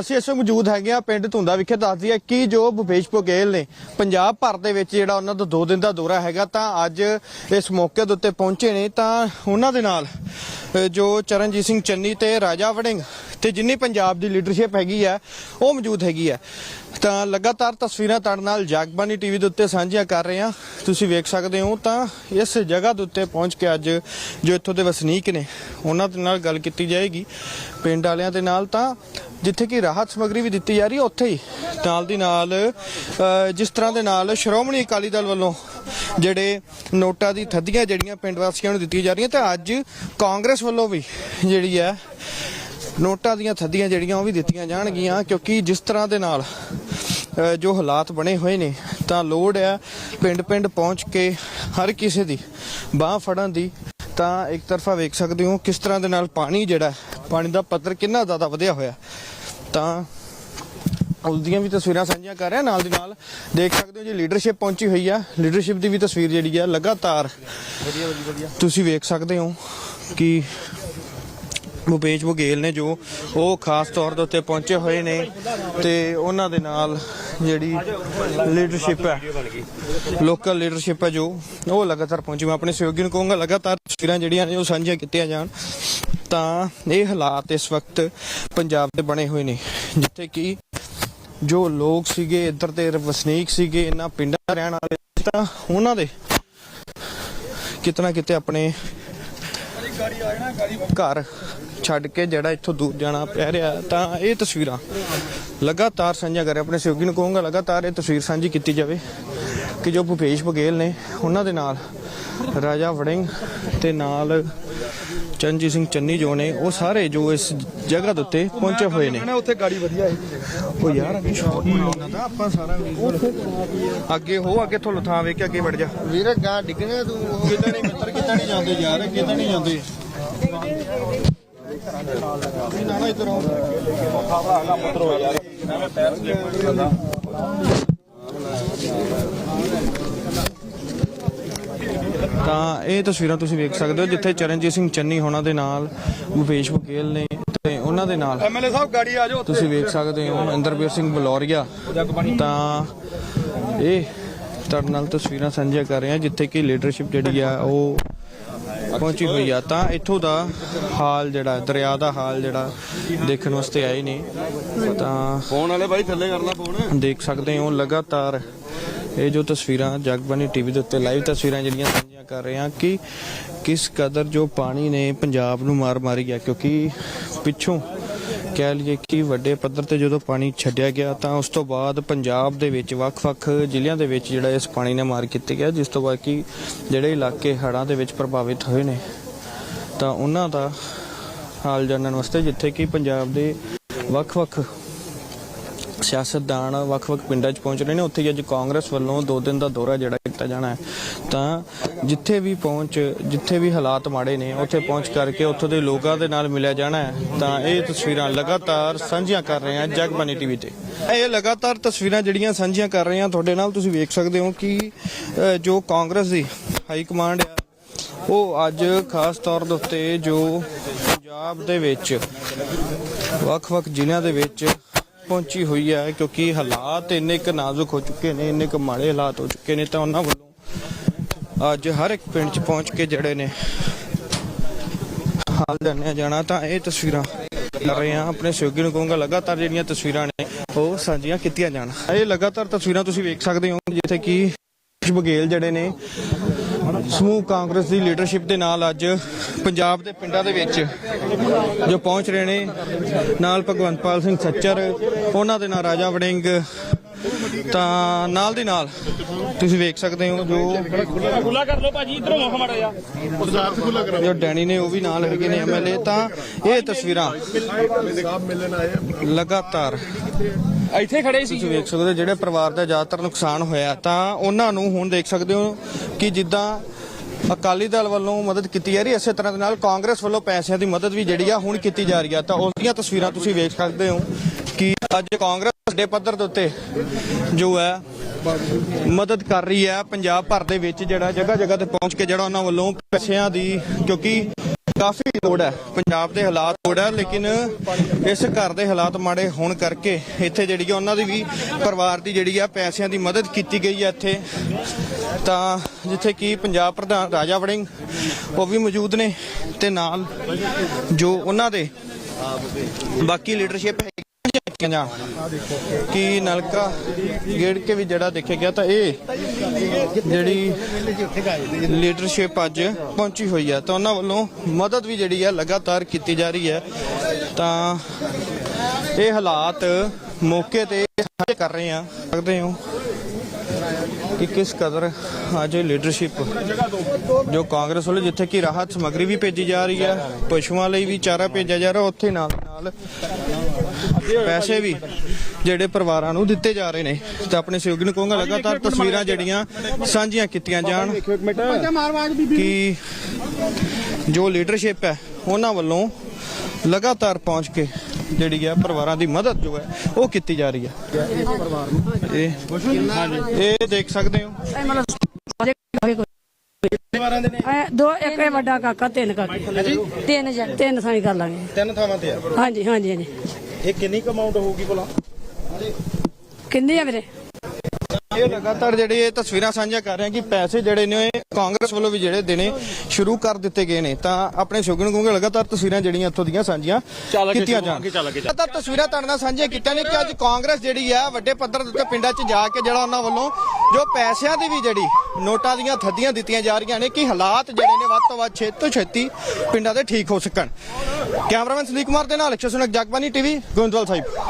ਅਸੀਂ ਇਸ ਵਕਤ ਮੌਜੂਦ ਹੈਗੇ ਆ ਪਿੰਡ ਧੁੰਦਾ ਵਿਖੇ ਦੱਸਦੀ ਹੈ ਕਿ ਜੋ ਭੁਪੇਸ਼ ਬਘੇਲ ਨੇ ਪੰਜਾਬ ਭਰ ਦੇ ਵਿੱਚ ਜਿਹੜਾ ਉਹਨਾਂ ਦਾ 2 ਦਿਨ ਦਾ ਦੌਰਾ ਹੈਗਾ, ਤਾਂ ਅੱਜ ਇਸ ਮੌਕੇ ਦੇ ਉੱਤੇ ਪਹੁੰਚੇ ਨੇ। ਤਾਂ ਉਹਨਾਂ ਦੇ ਨਾਲ ਜੋ ਚਰਨਜੀਤ ਸਿੰਘ ਚੰਨੀ ਤੇ ਰਾਜਾ ਵੜਿੰਗ ਤੇ ਜਿੰਨੀ ਪੰਜਾਬ ਦੀ ਲੀਡਰਸ਼ਿਪ ਹੈਗੀ ਆ ਉਹ ਮੌਜੂਦ ਹੈਗੀ ਆ ਤਾਂ ਲਗਾਤਾਰ ਤਸਵੀਰਾਂ ਤੁਹਾਡੇ ਨਾਲ ਜਗਬਾਨੀ ਟੀਵੀ ਦੇ ਉੱਤੇ ਸਾਂਝੀਆਂ ਕਰ ਰਹੇ ਹਾਂ। ਤੁਸੀਂ ਵੇਖ ਸਕਦੇ ਹੋ, ਤਾਂ ਇਸ ਜਗ੍ਹਾ ਦੇ ਉੱਤੇ ਪਹੁੰਚ ਕੇ ਅੱਜ ਜੋ ਇੱਥੋਂ ਦੇ ਵਸਨੀਕ ਨੇ, ਉਹਨਾਂ ਦੇ ਨਾਲ ਗੱਲ ਕੀਤੀ ਜਾਏਗੀ। ਪਿੰਡ ਵਾਲਿਆਂ ਦੇ ਨਾਲ ਤਾਂ ਜਿੱਥੇ ਕਿ ਰਾਹਤ ਸਮੱਗਰੀ ਵੀ ਦਿੱਤੀ ਜਾ ਰਹੀ ਹੈ, ਉੱਥੇ ਹੀ ਨਾਲ ਦੀ ਨਾਲ ਜਿਸ ਤਰ੍ਹਾਂ ਦੇ ਨਾਲ ਸ਼੍ਰੋਮਣੀ ਅਕਾਲੀ ਦਲ ਵੱਲੋਂ ਜਿਹੜੇ ਨੋਟਾਂ ਦੀ ਥੱਦੀਆਂ ਜਿਹੜੀਆਂ ਪਿੰਡ ਵਾਸੀਆਂ ਨੂੰ ਦਿੱਤੀਆਂ ਜਾ ਰਹੀਆਂ ਤਾਂ ਅੱਜ ਕਾਂਗਰਸ ਵੱਲੋਂ ਵੀ ਜਿਹੜੀ ਹੈ, ਨੋਟਾਂ ਦੀਆਂ ਥੱਦੀਆਂ ਜਿਹੜੀਆਂ ਉਹ ਵੀ ਦਿੱਤੀਆਂ ਜਾਣਗੀਆਂ, ਕਿਉਂਕਿ ਜਿਸ ਤਰ੍ਹਾਂ ਦੇ ਨਾਲ ਜੋ ਹਾਲਾਤ ਬਣੇ ਹੋਏ ਨੇ, ਤਾਂ ਲੋੜ ਹੈ ਪਿੰਡ ਪਿੰਡ ਪਹੁੰਚ ਕੇ ਹਰ ਕਿਸੇ ਦੀ ਬਾਹ ਫੜਨ ਦੀ। ਤਾਂ ਇੱਕ ਤਰਫਾ ਵੇਖ ਸਕਦੇ ਹੋ ਕਿਸ ਤਰ੍ਹਾਂ ਦੇ ਨਾਲ ਪਾਣੀ ਜਿਹੜਾ, ਪਾਣੀ ਦਾ ਪੱਧਰ ਕਿੰਨਾ ਜ਼ਿਆਦਾ ਵਧਿਆ ਹੋਇਆ। ਤਾਂ ਉਸਦੀਆਂ ਵੀ ਤਸਵੀਰਾਂ ਸਾਂਝੀਆਂ ਕਰ ਰਿਹਾ ਨਾਲ ਦੀ ਨਾਲ ਦੇਖ ਸਕਦੇ ਹੋ ਜੀ ਲੀਡਰਸ਼ਿਪ ਪਹੁੰਚੀ ਹੋਈ ਆ। ਲੀਡਰਸ਼ਿਪ ਦੀ ਵੀ ਤਸਵੀਰ ਜਿਹੜੀ ਆ ਲਗਾਤਾਰ ਤੁਸੀਂ ਵੇਖ ਸਕਦੇ ਹੋ ਕਿ ਭੁਪੇਸ਼ ਬਘੇਲ ਨੇ ਜੋ ਉਹ ਖਾਸ ਤੌਰ ਦੇ ਉੱਤੇ ਪਹੁੰਚੇ ਹੋਏ ਨੇ ਤੇ ਉਹਨਾਂ ਦੇ ਨਾਲ ਜਿਹੜੀ ਲੀਡਰਸ਼ਿਪ ਹੈ ਲੋਕਲ ਲੀਡਰਸ਼ਿਪ ਹੈ ਜੋ ਉਹ ਲਗਾਤਾਰ ਪਹੁੰਚੀ ਮੈਂ ਆਪਣੇ ਸਹਿਯੋਗੀ ਨੂੰ ਕਹੂੰਗਾ ਲਗਾਤਾਰ ਤਸਵੀਰਾਂ ਜਿਹੜੀਆਂ ਨੇ ਉਹ ਸਾਂਝੀਆਂ ਕੀਤੀਆਂ ਜਾਣ। ਤਾਂ ਇਹ ਹਾਲਾਤ ਇਸ ਵਕਤ ਪੰਜਾਬ ਦੇ ਬਣੇ ਹੋਏ ਨੇ, ਜਿੱਥੇ ਕਿ ਜੋ ਲੋਕ ਸੀਗੇ, ਇੱਧਰ ਦੇ ਵਸਨੀਕ ਸੀਗੇ, ਇਹਨਾਂ ਪਿੰਡਾਂ ਦੇ ਰਹਿਣ ਵਾਲੇ ਤਾਂ ਉਹਨਾਂ ਦੇ ਕਿਤਨਾ ਕਿਤੇ ਆਪਣੇ ਘਰ ਛੱਡ ਕੇ ਜਿਹੜਾ ਇੱਥੋਂ ਦੂਰ ਜਾਣਾ ਪੈ ਰਿਹਾ, ਤਾਂ ਇਹ ਤਸਵੀਰਾਂ ਲਗਾਤਾਰ ਸਾਂਝਾ ਕਰ ਰਿਹਾ, ਆਪਣੇ ਸਹਿਯੋਗੀ ਨੂੰ ਕਹੂੰਗਾ, ਲਗਾਤਾਰ ਇਹ ਤਸਵੀਰ ਸਾਂਝੀ ਕੀਤੀ ਜਾਵੇ ਕਿ ਜੋ ਭੁਪੇਸ਼ ਬਘੇਲ ਨੇ, ਉਹਨਾਂ ਦੇ ਨਾਲ ਰਾਜਾ ਵੜਿੰਗ ਤੇ ਨਾਲ ਚੰਜੀ ਸਿੰਘ ਚੰਨੀ ਜੋ ਨੇ ਉਹ ਸਾਰੇ ਜੋ ਇਸ ਜਗ੍ਹਾ ਦੇ ਉੱਤੇ ਪਹੁੰਚੇ ਹੋਏ ਨੇ। ਉੱਥੇ ਗਾੜੀ ਵਧੀਆ ਹੈ ਉਹ ਯਾਰ ਅੱਗੇ ਬਣਾਉਣਾ ਤਾਂ ਆਪਾਂ ਸਾਰਾ ਅੱਗੇ ਹੋ ਅੱਗੇ ਤੋਂ ਥਾਂ ਵੇਖ ਕੇ ਅੱਗੇ ਵੜ ਜਾ। ਵੀਰ ਗਾਂ ਡਿੱਗਣਾ ਤੂੰ। ਕਿੱਦਾਂ ਨਹੀਂ ਮਿੱਤਰ ਕਿੱਦਾਂ ਨਹੀਂ ਜਾਂਦੇ ਯਾਰ ਕਿੱਦਾਂ ਨਹੀਂ ਜਾਂਦੇ? ਨਾ ਨਾ ਇਧਰ ਆਓ। ਤਾਂ ਇਹ ਤਸਵੀਰਾਂ ਤੁਸੀਂ ਵੇਖ ਸਕਦੇ ਹੋ ਜਿੱਥੇ ਚਰਨਜੀਤ ਸਿੰਘ ਚੰਨੀ ਹੋਣਾ ਦੇ ਨਾਲ ਭੁਪੇਸ਼ ਬਘੇਲ ਨੇ ਤੇ ਉਹਨਾਂ ਦੇ ਨਾਲ। ਐਮਐਲਏ ਸਾਹਿਬ ਗਾੜੀ ਆ ਜਾਓ ਤੁਸੀਂ ਵੇਖ ਸਕਦੇ ਹੋ ਇੰਦਰਬੀਰ ਸਿੰਘ ਬਲੌਰੀਆ। ਤਾਂ ਇਹ ਤੁਹਾਡੇ ਨਾਲ ਤਸਵੀਰਾਂ ਸਾਂਝੀਆਂ ਕਰ ਰਹੇ ਹਾਂ ਜਿੱਥੇ ਕਿ ਲੀਡਰਸ਼ਿਪ ਜਿਹੜੀ ਆ ਉਹ ਪਹੁੰਚੀ ਹੋਈ ਆ। ਤਾਂ ਇੱਥੋਂ ਦਾ ਹਾਲ ਜਿਹੜਾ ਦਰਿਆ ਦਾ ਹਾਲ ਜਿਹੜਾ ਦੇਖਣ ਵਾਸਤੇ ਆਏ ਨੇ। ਤਾਂ ਫੋਨ ਵਾਲੇ ਬਾਈ ਥੱਲੇ ਕਰਨਾ ਫੋਨ। ਦੇਖ ਸਕਦੇ ਹੋ ਲਗਾਤਾਰ ਇਹ ਜੋ ਤਸਵੀਰਾਂ ਜਗਬਾਨੀ ਟੀਵੀ ਦੇ ਉੱਤੇ ਲਾਈਵ ਤਸਵੀਰਾਂ ਜਿਹੜੀਆਂ ਸਾਂਝੀਆਂ ਕਰ ਰਹੇ ਹਾਂ ਕਿ ਕਿਸ ਕਦਰ ਜੋ ਪਾਣੀ ਨੇ ਪੰਜਾਬ ਨੂੰ ਮਾਰ ਮਾਰੀ ਹੈ, ਕਿਉਂਕਿ ਪਿੱਛੋਂ ਕਹਿ ਲਈਏ ਕਿ ਵੱਡੇ ਪੱਧਰ ਤੇ ਜਦੋਂ ਪਾਣੀ ਛੱਡਿਆ ਗਿਆ ਤਾਂ ਉਸ ਤੋਂ ਬਾਅਦ ਪੰਜਾਬ ਦੇ ਵਿੱਚ, ਵੱਖ-ਵੱਖ ਜ਼ਿਲ੍ਹਿਆਂ ਦੇ ਵਿੱਚ ਜਿਹੜਾ ਇਸ ਪਾਣੀ ਨੇ ਮਾਰ ਕੀਤੀ ਗਿਆ, ਜਿਸ ਤੋਂ ਬਾਅਦ ਕਿ ਜਿਹੜੇ ਇਲਾਕੇ ਹੜ੍ਹਾਂ ਦੇ ਵਿੱਚ ਪ੍ਰਭਾਵਿਤ ਹੋਏ ਨੇ, ਤਾਂ ਉਹਨਾਂ ਦਾ ਹਾਲ ਜਾਣਨ ਵਾਸਤੇ ਜਿੱਥੇ ਕਿ ਪੰਜਾਬ ਦੇ ਵੱਖ-ਵੱਖ ਸਿਆਸਤਦਾਨ ਵੱਖ-ਵੱਖ ਪਿੰਡਾਂ 'ਚ ਪਹੁੰਚ ਰਹੇ ਨੇ। ਉੱਥੇ ਹੀ ਅੱਜ ਕਾਂਗਰਸ ਵੱਲੋਂ ਦੋ ਦਿਨ ਦਾ ਦੌਰਾ ਜਿਹੜਾ ਕੀਤਾ ਜਾਣਾ ਹੈ। ਤਾਂ ਜਿੱਥੇ ਵੀ ਪਹੁੰਚ, ਜਿੱਥੇ ਵੀ ਹਾਲਾਤ ਮਾੜੇ ਨੇ, ਉੱਥੇ ਪਹੁੰਚ ਕਰਕੇ ਉੱਥੋਂ ਦੇ ਲੋਕਾਂ ਦੇ ਨਾਲ ਮਿਲਿਆ ਜਾਣਾ ਹੈ। ਤਾਂ ਇਹ ਤਸਵੀਰਾਂ ਲਗਾਤਾਰ ਸਾਂਝੀਆਂ ਕਰ ਰਹੇ ਹਾਂ ਜਗਬਾਨੀ ਟੀਵੀ ਤੇ। ਇਹ ਲਗਾਤਾਰ ਤਸਵੀਰਾਂ ਜਿਹੜੀਆਂ ਸਾਂਝੀਆਂ ਕਰ ਰਹੇ ਹਾਂ, ਤੁਹਾਡੇ ਨਾਲ ਤੁਸੀਂ ਵੇਖ ਸਕਦੇ ਹੋ ਕਿ ਜੋ ਕਾਂਗਰਸ ਦੀ ਹਾਈ ਕਮਾਂਡ ਹੈ ਉਹ ਅੱਜ ਖਾਸ ਤੌਰ ਦੇ ਉੱਤੇ ਜੋ ਪੰਜਾਬ ਦੇ ਵਿੱਚ, ਵੱਖ-ਵੱਖ ਜ਼ਿਲ੍ਹਿਆਂ ਦੇ ਵਿੱਚ ਪਹੁੰਚੀ ਹੋਈ ਹੈ ਕਿਉਂਕਿ ਹਾਲਾਤ ਇੰਨੇ ਕੁ ਨਾਜ਼ੁਕ ਹੋ ਚੁੱਕੇ ਨੇ, ਇੰਨੇ ਕੁ ਮਾੜੇ ਹਾਲਾਤ ਹੋ ਚੁੱਕੇ ਨੇ ਤਾਂ ਉਹਨਾਂ ਵੱਲੋਂ ਅੱਜ ਹਰ ਇੱਕ ਪਿੰਡ 'ਚ ਪਹੁੰਚ ਕੇ ਜਿਹੜੇ ਨੇ ਹਾਲ ਜਾਣਿਆ ਜਾਣਾ ਤਾਂ ਇਹ ਤਸਵੀਰਾਂ ਕਰ ਰਹੇ ਹਾਂ। ਆਪਣੇ ਸਹਿਯੋਗੀ ਨੂੰ ਕਹੂੰਗਾ, ਲਗਾਤਾਰ ਜਿਹੜੀਆਂ ਤਸਵੀਰਾਂ ਨੇ, ਉਹ ਸਾਂਝੀਆਂ ਕੀਤੀਆਂ ਜਾਣ। ਇਹ ਲਗਾਤਾਰ ਤਸਵੀਰਾਂ ਤੁਸੀਂ ਵੇਖ ਸਕਦੇ ਹੋ, ਜਿੱਥੇ ਕਿ ਭੁਪੇਸ਼ ਬਘੇਲ ਜਿਹੜੇ ਨੇ ਸਮੂਹ ਕਾਂਗਰਸ ਦੀ ਲੀਡਰਸ਼ਿਪ ਦੇ ਨਾਲ ਅੱਜ ਪੰਜਾਬ ਦੇ ਪਿੰਡਾਂ ਦੇ ਵਿੱਚ ਜੋ ਪਹੁੰਚ ਰਹੇ ਨੇ ਨਾਲ ਭਗਵੰਤਪਾਲ ਸਿੰਘ ਸੱਚਰ ਉਹਨਾਂ ਦੇ ਨਾਲ ਰਾਜਾ ਵੜਿੰਗ ਤਾਂ ਨਾਲ ਦੀ ਨਾਲ ਤੁਸੀਂ ਵੇਖ ਸਕਦੇ ਹੋ ਜੋ ਖੁੱਲਾ ਕਰ ਲਓ ਭਾਜੀ ਇਧਰੋਂ ਮੁਖ ਮੜਾ ਜਾ ਜੋ ਡੈਣੀ ਨੇ ਉਹ ਵੀ ਨਾਲ ਹੈਗੇ ਨੇ ਐਮਐਲਏ ਤਾਂ ਇਹ ਤਸਵੀਰਾਂ ਲਗਾਤਾਰ ਇੱਥੇ ਖੜੇ ਸੀ ਤੁਸੀਂ ਵੇਖ ਸਕਦੇ ਹੋ ਜਿਹੜੇ ਪਰਿਵਾਰ ਦਾ ਜ਼ਿਆਦਾਤਰ ਨੁਕਸਾਨ ਹੋਇਆ ਤਾਂ ਉਹਨਾਂ ਨੂੰ ਹੁਣ ਦੇਖ ਸਕਦੇ ਹੋ ਕਿ ਜਿੱਦਾਂ ਅਕਾਲੀ ਦਲ ਵੱਲੋਂ ਮਦਦ ਕੀਤੀ ਜਾ ਰਹੀ ਹੈ ਇਸੇ ਤਰ੍ਹਾਂ ਦੇ ਨਾਲ ਕਾਂਗਰਸ ਵੱਲੋਂ ਪੈਸਿਆਂ ਦੀ ਮਦਦ ਵੀ ਜਿਹੜੀ ਆ ਹੁਣ ਕੀਤੀ ਜਾ ਰਹੀ ਆ। ਤਾਂ ਉਸ ਦੀਆਂ ਤਸਵੀਰਾਂ ਤੁਸੀਂ ਵੇਖ ਸਕਦੇ ਹੋ ਕਿ ਅੱਜ ਕਾਂਗਰਸ ਵੱਡੇ ਪੱਧਰ ਦੇ ਉੱਤੇ ਜੋ ਹੈ ਮਦਦ ਕਰ ਰਹੀ ਹੈ ਪੰਜਾਬ ਭਰ ਦੇ ਵਿੱਚ ਜਿਹੜਾ ਜਗ੍ਹਾ ਜਗ੍ਹਾ ਤੇ ਪਹੁੰਚ ਕੇ ਜਿਹੜਾ ਉਹਨਾਂ ਵੱਲੋਂ ਪੈਸਿਆਂ ਦੀ ਕਿਉਂਕਿ ਕਾਫੀ ਲੋੜ ਹੈ। ਪੰਜਾਬ ਦੇ ਹਾਲਾਤ ਲੋੜ ਹੈ, ਲੇਕਿਨ ਇਸ ਘਰ ਦੇ ਹਾਲਾਤ ਮਾੜੇ ਹੋਣ ਕਰਕੇ ਇੱਥੇ ਜਿਹੜੀ ਆ ਉਹਨਾਂ ਦੀ ਵੀ ਪਰਿਵਾਰ ਦੀ ਜਿਹੜੀ ਆ ਪੈਸਿਆਂ ਦੀ ਮਦਦ ਕੀਤੀ ਗਈ ਹੈ ਇੱਥੇ। ਤਾਂ ਜਿੱਥੇ ਕਿ ਪੰਜਾਬ ਪ੍ਰਧਾਨ ਰਾਜਾ ਵੜਿੰਗ ਉਹ ਵੀ ਮੌਜੂਦ ਨੇ ਤੇ ਨਾਲ ਜੋ ਉਹਨਾਂ ਦੇ ਬਾਕੀ ਲੀਡਰਸ਼ਿਪ ਹੈ ਜਾਣ ਨਲਕਾ ਗੇੜ ਕੇ ਵੀ ਜਿਹੜਾ ਦੇਖਿਆ ਗਿਆ ਤਾਂ ਇਹ ਜਿਹੜੀ ਲੀਡਰਸ਼ਿਪ ਅੱਜ ਪਹੁੰਚੀ ਹੋਈ ਹੈ ਤਾਂ ਉਹਨਾਂ ਵੱਲੋਂ ਮਦਦ ਵੀ ਜਿਹੜੀ ਹੈ ਲਗਾਤਾਰ ਕੀਤੀ ਜਾ ਰਹੀ ਹੈ। ਤਾਂ ਇਹ ਹਾਲਾਤ ਮੌਕੇ ਤੇ ਸਾਂਝੇ ਕਰ ਰਹੇ ਆ ਸਕਦੇ ਹੋ ਕਿ ਕਿਸ ਕਦਰ ਅੱਜ ਲੀਡਰਸ਼ਿਪ ਜੋ ਕਾਂਗਰਸ ਵੱਲੋਂ ਜਿੱਥੇ ਕਿ ਰਾਹਤ ਸਮੱਗਰੀ ਵੀ ਭੇਜੀ ਜਾ ਰਹੀ ਹੈ, ਪਸ਼ੂਆਂ ਲਈ ਵੀ ਚਾਰਾ ਭੇਜਿਆ ਜਾ ਰਿਹਾ, ਉੱਥੇ ਨਾਲ ਨਾਲ ਪੈਸੇ ਵੀ ਜਿਹੜੇ ਪਰਿਵਾਰਾਂ ਨੂੰ ਦਿੱਤੇ ਜਾ ਰਹੇ ਨੇ। ਤਾਂ ਆਪਣੇ ਸਹਿਯੋਗੀ ਨੂੰ ਕਹੂੰਗਾ ਲਗਾਤਾਰ ਤਸਵੀਰਾਂ ਜਿਹੜੀਆਂ ਸਾਂਝੀਆਂ ਕੀਤੀਆਂ ਜਾਣ ਕਿ ਜੋ ਲੀਡਰਸ਼ਿਪ ਹੈ ਉਹਨਾਂ ਵੱਲੋਂ ਲਗਾਤਾਰ ਪਹੁੰਚ ਕੇ ਜਿਹੜੀ ਹੈ ਪਰਿਵਾਰਾਂ ਦੀ ਮਦਦ ਜੋ ਹੈ ਉਹ ਕੀਤੀ ਜਾ ਰਹੀ ਹੈ। ਇਹ ਇਹ ਦੇਖ ਸਕਦੇ ਹੋ। ਐ ਦੋ ਇੱਕ ਇਹ ਵੱਡਾ ਕਾਕਾ ਤਿੰਨ ਕਾਕੇ। ਤਿੰਨ ਜਣ ਤਿੰਨ ਸਾਈ ਕਰ ਲਾਂਗੇ। ਤਿੰਨ ਥਾਵਾਂ ਤੇ ਆ। ਹਾਂਜੀ ਹਾਂਜੀ ਹਾਂਜੀ। ਇਹ ਕਿੰਨੀ ਕੁ ਅਮਾਉਂਟ ਹੋਊਗੀ ਭਲਾ? ਕਿੰਨੀ ਆ ਵੀਰੇ? ਇਹ ਲਗਾਤਾਰ ਜਿਹੜੇ ਇਹ ਤਸਵੀਰਾਂ ਸਾਂਝਾ ਕਰ ਰਹੇ ਹਾਂ ਕਿ ਪੈਸੇ ਜਿਹੜੇ ਨੇ ਇਹ ਕਾਂਗਰਸ ਵੱਲੋਂ ਵੀ ਜਿਹੜੇ ਦੇਣੇ ਸ਼ੁਰੂ ਕਰ ਦਿੱਤੇ ਗਏ ਨੇ। ਤਾਂ ਆਪਣੇ ਸ਼ੁਗਨ ਕਹੂੰਗੇ ਲਗਾਤਾਰ ਤਸਵੀਰਾਂ ਜਿਹੜੀਆਂ ਇੱਥੋਂ ਦੀਆਂ ਸਾਂਝੀਆਂ ਕੀਤੀਆਂ ਜਾਣ। ਤੁਹਾਡੇ ਨਾਲ ਸਾਂਝੀਆਂ ਕੀਤੀਆਂ ਨੇ ਕਿ ਅੱਜ ਕਾਂਗਰਸ ਜਿਹੜੀ ਆ ਵੱਡੇ ਪੱਧਰ ਦੇ ਉੱਤੇ ਪਿੰਡਾਂ 'ਚ ਜਾ ਕੇ ਜਿਹੜਾ ਉਹਨਾਂ ਵੱਲੋਂ ਜੋ ਪੈਸਿਆਂ ਦੀ ਵੀ ਜਿਹੜੀ ਨੋਟਾਂ ਦੀਆਂ ਥੱਦੀਆਂ ਦਿੱਤੀਆਂ ਜਾ ਰਹੀਆਂ ਨੇ, ਕਿ ਹਾਲਾਤ ਜਿਹੜੇ ਨੇ ਵੱਧ ਤੋਂ ਵੱਧ ਛੇਤੀ ਤੋਂ ਛੇਤੀ ਪਿੰਡਾਂ ਦੇ ਠੀਕ ਹੋ ਸਕਣ? ਕੈਮਰਾਮੈਨ ਸੰਦੀਪ ਕੁਮਾਰ ਦੇ ਨਾਲ ਅਕਸ਼ਰ ਸੁਨਕ ਜਗਬਾਨੀ ਟੀਵੀ, ਗੋਇੰਦਵਾਲ ਸਾਹਿਬ।